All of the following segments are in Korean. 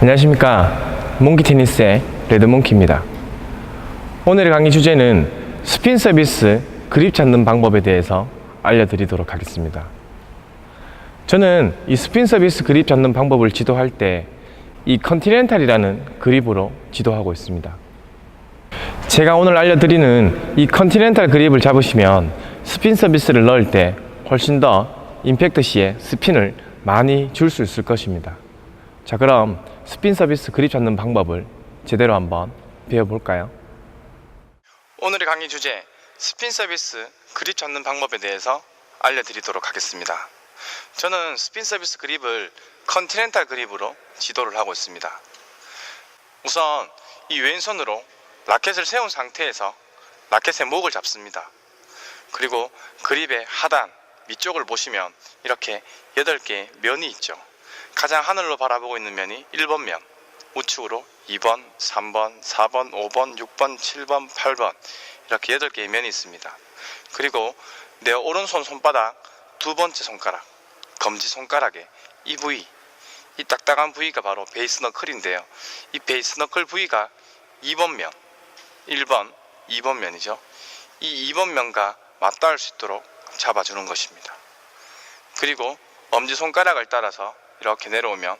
안녕하십니까. 몽키 테니스의 레드몽키입니다. 오늘의 강의 주제는 스핀 서비스 그립 잡는 방법에 대해서 알려드리도록 하겠습니다. 저는 이 스핀 서비스 그립 잡는 방법을 지도할 때 이 컨티넨탈이라는 그립으로 지도하고 있습니다. 제가 오늘 알려드리는 이 컨티넨탈 그립을 잡으시면 스핀 서비스를 넣을 때 훨씬 더 임팩트 시에 스핀을 많이 줄 수 있을 것입니다. 자 그럼 스핀 서비스 그립 잡는 방법을 제대로 한번 배워볼까요? 오늘의 강의 주제 스핀 서비스 그립 잡는 방법에 대해서 알려드리도록 하겠습니다. 저는 스핀 서비스 그립을 컨티넨탈 그립으로 지도를 하고 있습니다. 우선 이 왼손으로 라켓을 세운 상태에서 라켓의 목을 잡습니다. 그리고 그립의 하단 밑쪽을 보시면 이렇게 8개의 면이 있죠. 가장 하늘로 바라보고 있는 면이 1번 면, 우측으로 2번, 3번, 4번, 5번, 6번, 7번, 8번 이렇게 8개의 면이 있습니다. 그리고 내 오른손 손바닥 두 번째 손가락, 검지 손가락에 이 부위, 이 딱딱한 부위가 바로 베이스 너클인데요. 이 베이스 너클 부위가 2번 면, 1번, 2번 면이죠. 이 2번 면과 맞닿을 수 있도록 잡아주는 것입니다. 그리고 엄지 손가락을 따라서 이렇게 내려오면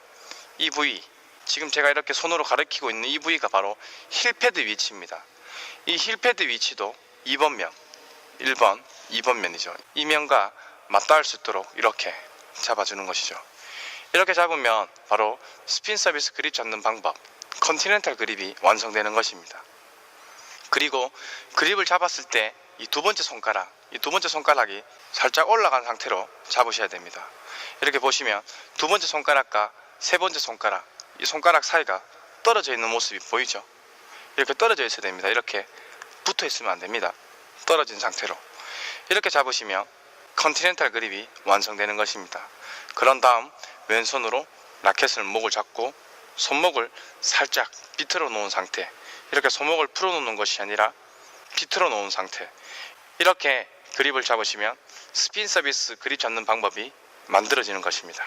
이 부위 지금 제가 이렇게 손으로 가리키고 있는 이 부위가 바로 힐패드 위치입니다. 이 힐패드 위치도 2번 면, 1번, 2번 면이죠. 이 면과 맞닿을 수 있도록 이렇게 잡아주는 것이죠. 이렇게 잡으면 바로 스핀 서비스 그립 잡는 방법, 컨티넨탈 그립이 완성되는 것입니다. 그리고 그립을 잡았을 때 이 두 번째 손가락, 이 두 번째 손가락이 살짝 올라간 상태로 잡으셔야 됩니다. 이렇게 보시면 두 번째 손가락과 세 번째 손가락, 이 손가락 사이가 떨어져 있는 모습이 보이죠? 이렇게 떨어져 있어야 됩니다. 이렇게 붙어 있으면 안 됩니다. 떨어진 상태로. 이렇게 잡으시면 컨티넨탈 그립이 완성되는 것입니다. 그런 다음 왼손으로 라켓을 목을 잡고 손목을 살짝 비틀어 놓은 상태. 이렇게 손목을 풀어 놓는 것이 아니라 비틀어 놓은 상태. 이렇게 그립을 잡으시면 스핀 서비스 그립 잡는 방법이 만들어지는 것입니다.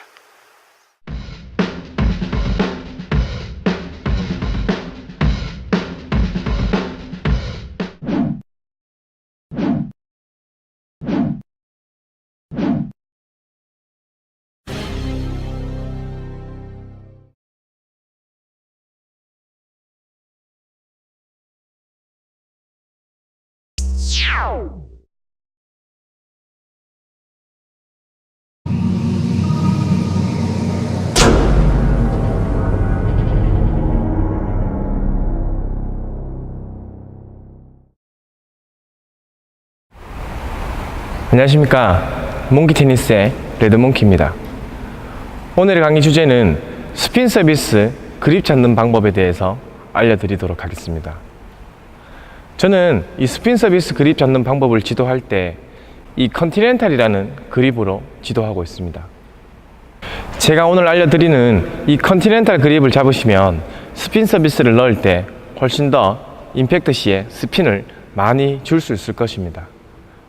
안녕하십니까 몽키 테니스의 레드몽키입니다. 오늘의 강의 주제는 스핀 서비스 그립 잡는 방법에 대해서 알려드리도록 하겠습니다. 저는 이 스핀 서비스 그립 잡는 방법을 지도할 때 이 컨티넨탈이라는 그립으로 지도하고 있습니다. 제가 오늘 알려드리는 이 컨티넨탈 그립을 잡으시면 스핀 서비스를 넣을 때 훨씬 더 임팩트 시에 스핀을 많이 줄 수 있을 것입니다.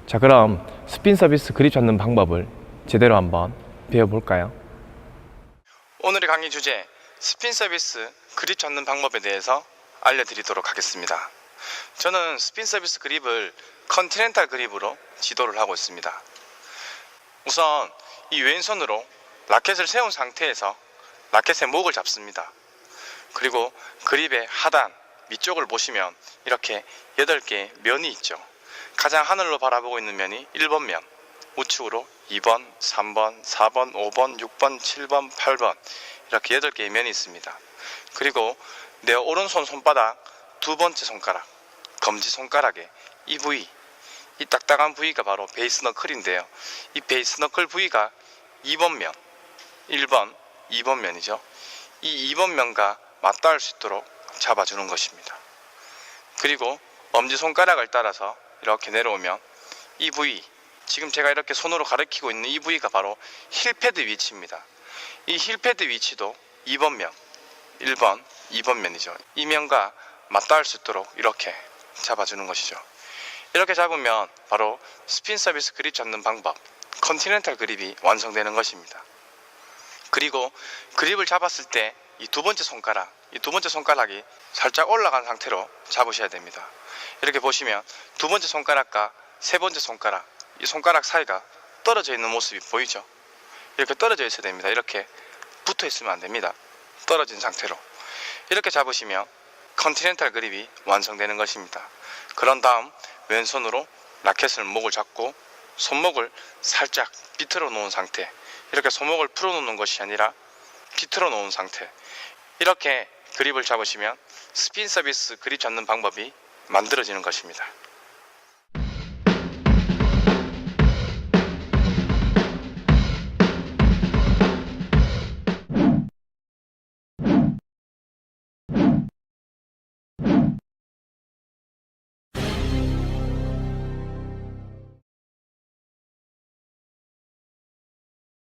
자 그럼 스핀 서비스 그립 잡는 방법을 제대로 한번 배워볼까요? 오늘의 강의 주제 스핀 서비스 그립 잡는 방법에 대해서 알려드리도록 하겠습니다. 저는 스핀 서비스 그립을 컨티넨탈 그립으로 지도를 하고 있습니다. 우선 이 왼손으로 라켓을 세운 상태에서 라켓의 목을 잡습니다. 그리고 그립의 하단 밑쪽을 보시면 이렇게 8개의 면이 있죠. 가장 하늘로 바라보고 있는 면이 1번 면, 우측으로 2번, 3번, 4번, 5번, 6번, 7번, 8번 이렇게 8개의 면이 있습니다. 그리고 내 오른손 손바닥 두 번째 손가락, 검지 손가락에 이 부위, 이 딱딱한 부위가 바로 베이스 너클인데요. 이 베이스 너클 부위가 2번 면, 1번, 2번 면이죠. 이 2번 면과 맞닿을 수 있도록 잡아주는 것입니다. 그리고 엄지 손가락을 따라서 이렇게 내려오면 이 부위 지금 제가 이렇게 손으로 가리키고 있는 이 부위가 바로 힐패드 위치입니다. 이 힐패드 위치도 2번 면, 1번, 2번 면이죠. 이 면과 맞닿을 수 있도록 이렇게 잡아주는 것이죠. 이렇게 잡으면 바로 스핀 서비스 그립 잡는 방법, 컨티넨탈 그립이 완성되는 것입니다. 그리고 그립을 잡았을 때 이 두 번째 손가락, 이 두 번째 손가락이 살짝 올라간 상태로 잡으셔야 됩니다. 이렇게 보시면 두 번째 손가락과 세 번째 손가락, 이 손가락 사이가 떨어져 있는 모습이 보이죠? 이렇게 떨어져 있어야 됩니다. 이렇게 붙어 있으면 안 됩니다. 떨어진 상태로. 이렇게 잡으시면 컨티넨탈 그립이 완성되는 것입니다. 그런 다음 왼손으로 라켓을 목을 잡고 손목을 살짝 비틀어 놓은 상태. 이렇게 손목을 풀어 놓는 것이 아니라 비틀어 놓은 상태. 이렇게 그립을 잡으시면 스핀 서비스 그립 잡는 방법이 만들어지는 것입니다.